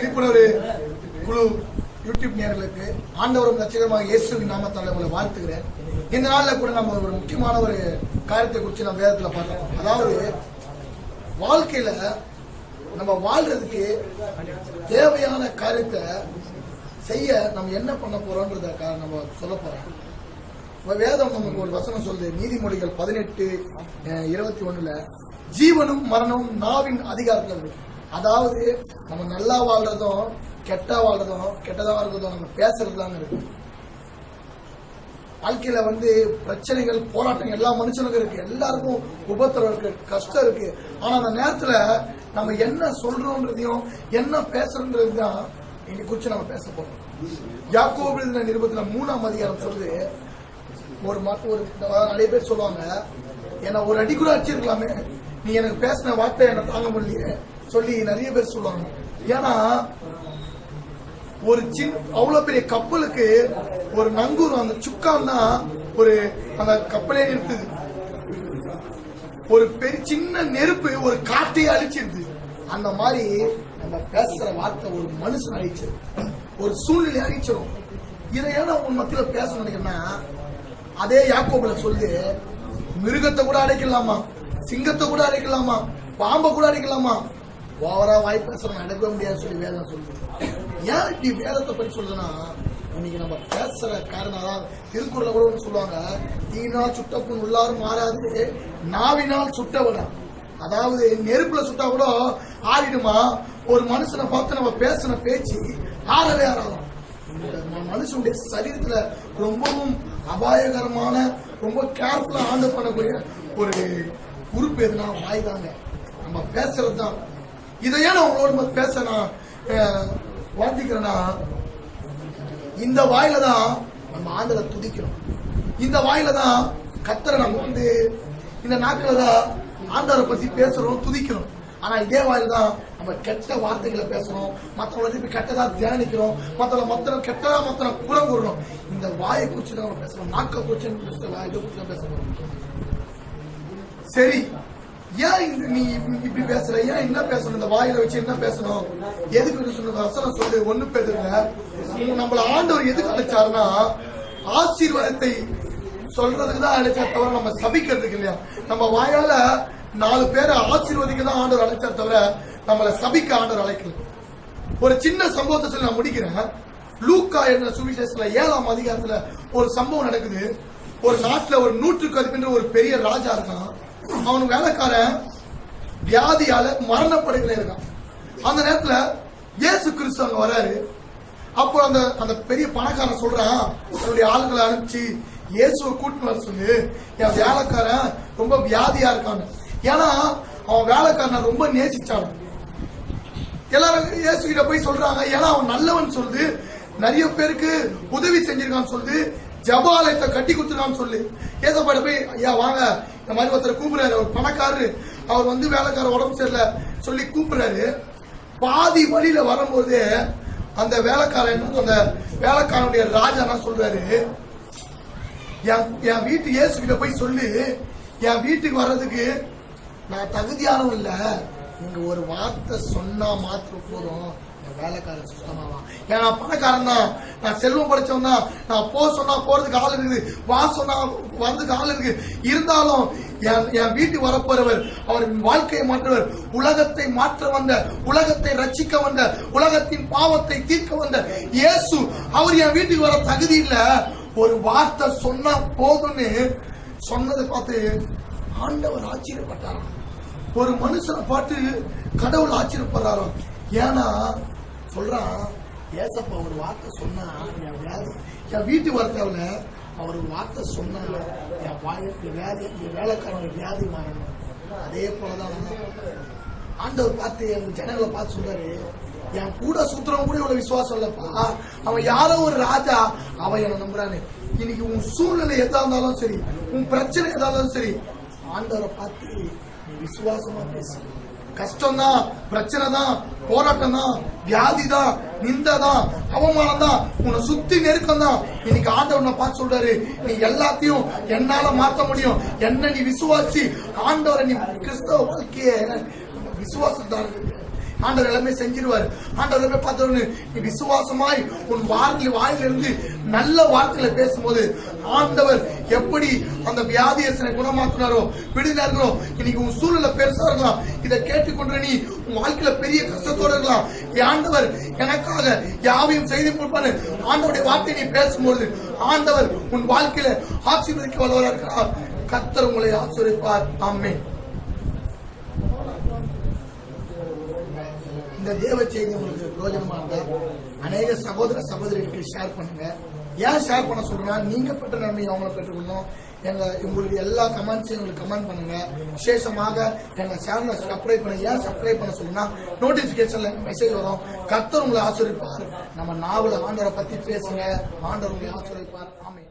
விழிப்புணர்வு குழு யூடியூப் நேர்களுக்கு ஆண்டவரும் லட்சகமாக இயேசுவின் நாமத்தால் உங்களை வாழ்த்துகிறேன். இந்த நாளில் கூட நம்ம ஒரு முக்கியமான ஒரு காரியத்தை குறித்து நம்ம வேதத்தில் பார்த்தோம் அதாவது வாழ்க்கையில நம்ம வாழ்றதுக்கு தேவையான காரியத்தை செய்ய நம்ம என்ன பண்ண போறோம்ன்றத நம்ம சொல்ல போறோம். வேதம் நமக்கு ஒரு வசனம் சொல்லுது. நீதிமொழிகள் பதினெட்டு இருபத்தி ஒண்ணுல ஜீவனும் மரணமும் நாவின் அதிகாரத்தில் இருக்கு அதாவது நம்ம நல்லா வாழ்றதும் கெட்டா வாழ்றதும் கெட்டதா வாழ்றதும் நம்ம பேசுறது இருக்கு. வாழ்க்கையில வந்து பிரச்சனைகள் போராட்டம் எல்லா மனுஷனுக்கும் இருக்கு. எல்லாருக்கும் உபத்திரம் இருக்கு கஷ்டம் இருக்கு. ஆனா அந்த நேரத்துல நம்ம என்ன சொல்றோன்றதையும் என்ன பேசுறோன்றது தான் இன்னைக்கு குறிச்சு நம்ம பேச போறோம். யாக்கோபு நிருபத்துல மூணாம் அதிகாரம் சொல்லுது. ஒரு ம- ஒரு நிறைய பேர் சொல்லுவாங்க என்ன ஒரு அடி கூட அடிச்சிருக்கலாமே. நீ எனக்கு பேசின வார்த்தை என்ன தாங்க முடியல சொல்லி நிறைய பேர் சொல்லுவாங்க. ஏன்னா ஒரு சின்ன அவ்வளவு பெரிய கப்பலுக்கு ஒரு நங்கூரம் அந்த சுக்கான் தான் ஒரு அந்த கப்பலே நிறுத்துது. ஒரு பெரிய சின்ன நெருப்பு ஒரு காட்டையே அழிச்சிருது. அந்த மாதிரி நம்ம பேசுற வார்த்தை ஒரு மனுஷன் அழிச்சிடும் ஒரு சூழ்நிலை அழிச்சிடும் இதை ஏன்னா உன் மத்தியில பேச நினைக்கிறேன்னா அதே யாக்கோபுல சொல்லு மிருகத்தை கூட அடைக்கலாமா? சிங்கத்தை கூட அடைக்கலாமா? பாம்பை கூட அடைக்கலாமா? ஓவரா வாய் பேசுறோம் நடக்கவே முடியாது சொல்லி வேதம் சொல்லுது. ஏன் இப்படி வேதத்தை பற்றி சொல்லுதுன்னா இன்னைக்கு நம்ம பேசுற காரணம் அதான். திருக்குறளை கூட ஒன்று சொல்லுவாங்க தீனால் சுட்டப்புண் உள்ளாரும் மாறாது நாவினால் சுட்டவன. அதாவது நெருப்புல சுட்டா கூட ஆறிடுமா? ஒரு மனுஷனை பார்த்து நம்ம பேசின பேச்சு ஆறவே ஆறாதான் மனுஷனுடைய சரீரத்துல ரொம்பவும் அபாயகரமான ரொம்ப கேர்ஃபுல்லா ஆண்டு பண்ணக்கூடிய ஒரு உறுப்பு எதுனா வாய் தாங்க. நம்ம பேசுறது தான் இதை ஏன் நான் உங்களோட ம- பேச நான் அஹ், இந்த வாயில தான் நம்ம ஆண்டரை துதிக்கிறோம். இந்த வாயில தான் கத்தரை நம்ம வந்து இந்த நாட்கள தான் ஆண்டரை பத்தி பேசுறோம் துதிக்கிறோம். ஆனா இதே வாயில தான் நம்ம கெட்ட வார்த்தைகளை பேசுறோம். மற்றவங்களை திருப்பி கெட்டதா தியானிக்கிறோம். மற்றவங்க மற்ற கெட்டதா மற்ற குலம் கூறணும். இந்த வாயை குறிச்சு தான் நம்ம பேசுறோம். நாக்க குறிச்சு பேசலாம் இதை குறிச்சு தான் பேசுறோம் சரி. ஏன் நீ இப்படி- இப்படி பேசுற? ஏன் என்ன பேசணும்? இந்த வாயில வச்சு என்ன பேசணும்? எதுக்கு சொன்ன வசனம் சொல்லு ஒண்ணு பேசுங்க. நம்மள ஆண்டவர் எதுக்கு அழைச்சாருன்னா ஆசீர்வாதத்தை சொல்றதுக்கு தான் அழைச்சா தவிர நம்ம சபிக்கிறதுக்கு இல்லையா? நம்ம வாயால நாலு பேரை ஆசீர்வதிக்க தான் ஆண்டவர் அழைச்சா தவிர நம்மளை சபிக்க ஆண்டவர் அழைக்கல. ஒரு சின்ன சம்பவத்தை சொல்லி நான் முடிக்கிறேன். லூக்கா என்ற சுவிசேஷத்துல ஏழாம் அதிகாரத்துல ஒரு சம்பவம் நடக்குது. ஒரு நாட்டுல ஒரு நூற்றுக்கு அதிபன்ற ஒரு பெரிய ராஜா இருக்கான். அவன் வேலைக்காரன் வியாதியால மரணப்படுகிற இருக்கான். அந்த நேரத்துல இயேசு கிறிஸ்து அங்க வராரு. அப்போ அந்த அந்த பெரிய பணக்காரன் சொல்றான் தன்னுடைய ஆளுகளை அனுப்பிச்சு இயேசுவை கூட்டிட்டு வர சொல்லு. என் வேலைக்காரன் ரொம்ப வியாதியா இருக்கான்னு. ஏன்னா அவன் வேலைக்காரனை ரொம்ப நேசிச்சான். எல்லாரும் இயேசு கிட்ட போய் சொல்றாங்க ஏன்னா அவன் நல்லவன் சொல்லுது நிறைய பேருக்கு உதவி செஞ்சிருக்கான்னு சொல்லுது ஜபாலயத்தை கட்டி கொடுத்துருக்கான்னு சொல்லு. ஏசப்பாட போய் ஐயா வாங்க. இந்த மாதிரி ஒருத்தர் கூப்பிடுறாரு அவர் பணக்காரரு. அவர் வந்து வேலைக்கார உடம்பு சரியில்லை சொல்லி கூப்பிடுறாரு. பாதி வழியில வரும்போது அந்த வேலைக்காரன் அந்த வேலைக்காரனுடைய ராஜா என்ன சொல்றாரு? என் என் வீட்டு இயேசு கிட்ட போய் சொல்லு. என் வீட்டுக்கு வர்றதுக்கு நான் தகுதியானவன் இல்ல. நீங்க ஒரு வார்த்தை சொன்னா மாத்திரம் போதும். வேலைக்காரன் சுத்தமாவான் ஏன்னா நான் பணக்காரன் தான். நான் செல்வம் படிச்சவன் தான். நான் போ சொன்னா போறதுக்கு ஆள் இருக்குது. வா சொன்னா வர்றதுக்கு ஆள் இருக்கு இருந்தாலும் என் என் வீட்டுக்கு வரப்போறவர் அவர் வாழ்க்கையை மாற்றவர். உலகத்தை மாற்ற வந்த உலகத்தை ரச்சிக்க வந்த உலகத்தின் பாவத்தை தீர்க்க வந்த இயேசு அவர் என் வீட்டுக்கு வர தகுதி இல்ல. ஒரு வார்த்தை சொன்னா போதும்னு சொன்னதை பார்த்து ஆண்டவர் ஆச்சரியப்பட்டாராம். ஒரு மனுஷனை பார்த்து கடவுள் ஆச்சரியப்படுறாரோ ஏன்னா சொல்றான் ஏசப்பா ஒரு வார்த்தை சொன்னா என் வியாதி என் வீட்டு வரத்தவல அவர் ஒரு வார்த்தை சொன்னா என் வாய் என் வியாதி என் வேலைக்காரன் வியாதி மாறணும். அதே போலதான் ஆண்டவர் பார்த்து அந்த ஜனங்களை பார்த்து சொல்றாரு என் கூட சுத்துறவன் கூட இவ்வளவு விசுவாசம் இல்லப்பா. அவன் யாரோ ஒரு ராஜா அவன் என்ன நம்புறானு. இன்னைக்கு உன் சூழ்நிலை எதா இருந்தாலும் சரி உன் பிரச்சனை எதா இருந்தாலும் சரி ஆண்டவரை பார்த்து நீ விசுவாசமா பேசு. கஷ்டம் தான் பிரச்சனை தான் போராட்டம் தான் வியாதி தான் நிந்த தான் அவமானம் தான் உன்னை சுத்தி நெருக்கம் தான் இன்னைக்கு ஆண்டவர் உன்னை பார்த்து சொல்றாரு நீ எல்லாத்தையும் என்னால மாற்ற முடியும். என்ன நீ விசுவாசி ஆண்டவரை நீ கிறிஸ்தவ வாழ்க்கைய விசுவாசம் தான் இருக்கு ஆண்டவர் எல்லாமே செஞ்சிருவாரு. ஆண்டவர் எல்லாமே பார்த்தவனு நீ விசுவாசமாய் உன் வார்த்தை வாயிலிருந்து நல்ல வார்த்தைகளை பேசும்போது ஆண்டவர் எப்படி அந்த வியாதியசனை குணமாக்குனாரோ விடுதினார்களோ இன்னைக்கு உன் சூழ்நிலை பெருசா இருக்கலாம். இதை கேட்டுக்கொண்டு நீ உன் வாழ்க்கையில பெரிய கஷ்டத்தோட இருக்கலாம். ஆண்டவர் எனக்காக யாவையும் செய்து கொடுப்பாரு. ஆண்டவருடைய வார்த்தை நீ பேசும்போது ஆண்டவர் உன் வாழ்க்கையில ஆசீர்வதிக்க வல்லவராக இருக்கிறார் கத்தர் உங்களை ஆசீர்வதிப்பார். ஆமே இந்த தேவ செய்தி உங்களுக்கு பிரயோஜனமா இருந்தா அநேக சகோதர சகோதரிகளுக்கு ஷேர் பண்ணுங்க. ஏன் ஷேர் பண்ண சொல்றேன்னா நீங்க பெற்ற நன்மை அவங்களை பெற்றுக்கணும் எங்க உங்களுக்கு எல்லா கமெண்ட்ஸையும் எங்களுக்கு கமெண்ட் பண்ணுங்க. விசேஷமாக எங்க சேனலை சப்ஸ்கிரைப் பண்ண ஏன் சப்ஸ்கிரைப் பண்ண சொல்லுன்னா நோட்டிபிகேஷன்ல மெசேஜ் வரும். கர்த்தர் உங்களை ஆசிரியப்பார் நம்ம நாவல ஆண்டவரை பத்தி பேசுங்க. ஆண்டவர் உங்களை ஆசிரியப்பார் ஆமை